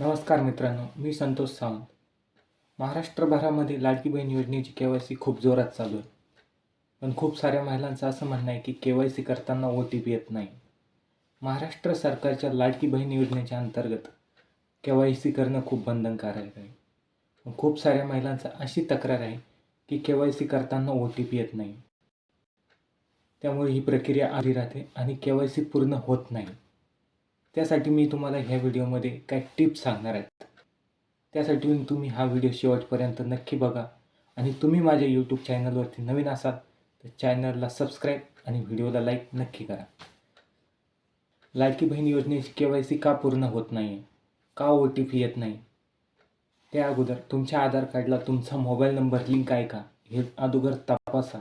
नमस्कार मित्रांनो मी संतोष सावंत. महाराष्ट्रभरामध्ये लाडकी बहीण योजनेची के वाय सी खूप जोरात चालू आहे. पण खूप साऱ्या महिलांचं असं म्हणणं आहे की के वाय सी करताना ओ टी पी येत नाही. महाराष्ट्र सरकारच्या लाडकी बहीण योजनेच्या अंतर्गत के वाय सी करणं खूप बंधनकारक आहे. पण खूप साऱ्या महिलांचा अशी तक्रार आहे की के वाय सी करताना ओ टी पी येत नाही. त्यामुळे ही प्रक्रिया आधी राहते आणि के वाय सी पूर्ण होत नाही. त्यासाठी मी तुम्हाला ह्या व्हिडिओमध्ये काही टिप्स सांगणार आहेत. त्यासाठी तुम्ही हा व्हिडिओ शेवटपर्यंत नक्की बघा. आणि तुम्ही माझ्या यूट्यूब चॅनलवरती नवीन असाल तर चॅनलला सबस्क्राईब आणि व्हिडिओला लाईक नक्की करा. लाडकी बहीण योजनेची के वाय सी का पूर्ण होत नाही का ओ टी पी येत नाही? त्या अगोदर तुमच्या आधार कार्डला तुमचा मोबाईल नंबर लिंक आहे का? हे अगोदर तपासा.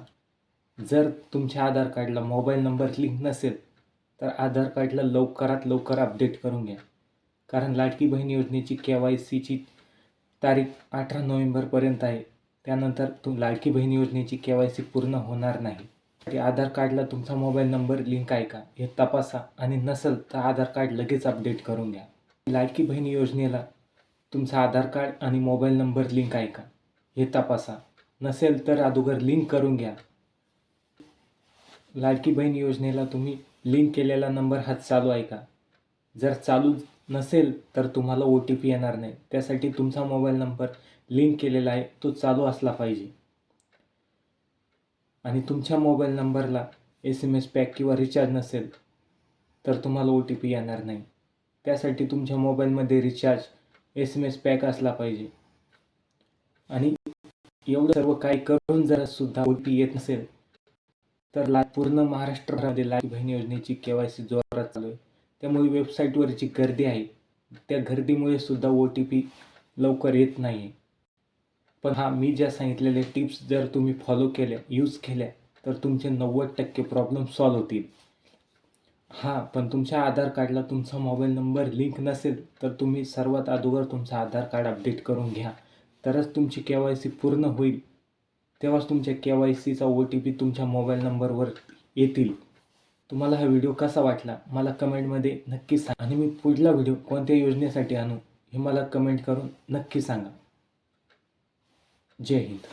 जर तुमच्या आधार कार्डला मोबाईल नंबर लिंक नसेल तर आधार कार्डला लवकरात लवकर अपडेट करून घ्या. कारण लाडकी बहीण योजनेची के वाय सीची तारीख अठरा नोव्हेंबरपर्यंत आहे. त्यानंतर तुम लाडकी बहीण योजनेची के वाय सी पूर्ण होणार नाही. तरी आधार कार्डला तुमचा मोबाईल नंबर लिंक आहे का? हे तपासा आणि नसेल तर आधार कार्ड लगेच अपडेट करून घ्या. लाडकी बहीण योजनेला तुमचा आधार कार्ड आणि मोबाईल नंबर लिंक आहे का? हे तपासा. नसेल तर अगोदर लिंक करून घ्या. लाडकी बहीण योजनेला तुम्ही लिंक केलेला नंबर हा चालू आहे का? जर चालू नसेल तर तुम्हाला ओ टी पी येणार नाही. त्यासाठी तुमचा मोबाईल नंबर लिंक केलेला आहे. तो चालू असला पाहिजे. आणि तुमच्या मोबाईल नंबरला एस एम एस पॅक किंवा रिचार्ज नसेल तर तुम्हाला ओ टी पी येणार नाही. त्यासाठी तुमच्या मोबाईलमध्ये recharge S M S pack असला पाहिजे. आणि एवढं सर्व काही करून जर सुद्धा ओ टी पी येत नसेल तर ला पूर्ण महाराष्ट्रामध्ये लाडकी बहीण योजनेची के वाय सी जोरात चालू आहे. त्यामुळे वेबसाईटवर जी गर्दी आहे त्या गर्दीमुळे सुद्धा ओ टी पी लवकर येत नाही आहे पण हा मी ज्या सांगितलेले टिप्स जर तुम्ही फॉलो केल्या यूज केल्या तर तुमचे नव्वद टक्के प्रॉब्लेम सॉल्व होतील. हां पण तुमच्या आधार कार्डला तुमचा मोबाईल नंबर लिंक नसेल तर तुम्ही सर्वात अगोदर तुमचा आधार कार्ड अपडेट करून घ्या. तरच तुमची के वाय सी पूर्ण होईल. तेव्हाच तुमच्या के वाय सीचा ओ टी पी तुमच्या मोबाईल नंबरवर येतील. तुम्हाला हा व्हिडिओ कसा वाटला मला कमेंटमध्ये नक्की सांगा. आणि मी पुढला व्हिडिओ कोणत्या योजनेसाठी आणू हे मला कमेंट करून नक्की सांगा. जय हिंद.